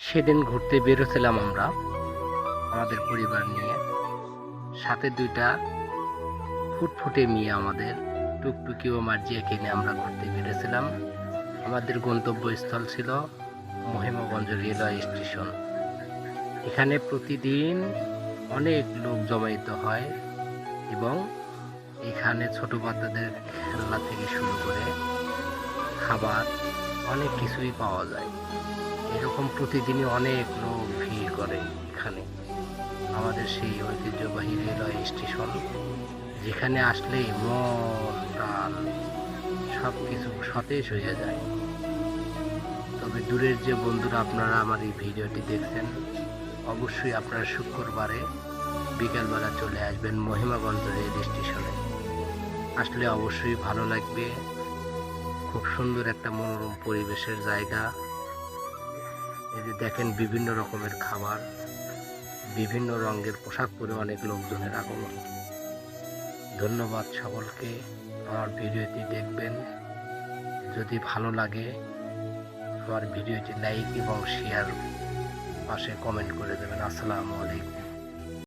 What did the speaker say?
সেদিন ঘুরতে বেরোছিলাম আমরা, আমাদের পরিবার নিয়ে। সাথে দুইটা ফুটফুটে মেয়ে আমাদের, টুকটুকি ও মার্জিয়াকে নিয়ে আমরা ঘুরতে বেরোছিলাম। আমাদের গন্তব্যস্থল ছিল মহিমাগঞ্জ রেলওয়ে স্টেশন। এখানে প্রতিদিন অনেক লোক জমায়িত হয় এবং এখানে ছোট বাচ্চাদের খেলনা থেকে শুরু করে খাবার, অনেক কিছুই পাওয়া যায়। এরকম প্রতিদিনই অনেক লোক ভিড় করে এখানে। আমাদের সেই ঐতিহ্যবাহী রেলওয়ে স্টেশন, যেখানে আসলেই মন, প্রাণ সব কিছু সতেজ হয়ে যায়। তবে দূরের যে বন্ধুরা আপনারা আমার এই ভিডিওটি দেখছেন, অবশ্যই আপনারা শুক্রবারে বিকালবেলা চলে আসবেন মহিমাগঞ্জ রেল স্টেশনে। আসলে অবশ্যই ভালো লাগবে। খুব সুন্দর একটা মনোরম পরিবেশের জায়গা। এই যে দেখেন বিভিন্ন রকমের খাবার, বিভিন্ন রঙের পোশাক পরে অনেক লোকজনের আগমন। ধন্যবাদ সকলকে, আমার ভিডিওটি দেখবেন। যদি ভালো লাগে, আমার ভিডিওটি লাইক এবং শেয়ার পাশে কমেন্ট করে দেবেন। আসসালামু আলাইকুম।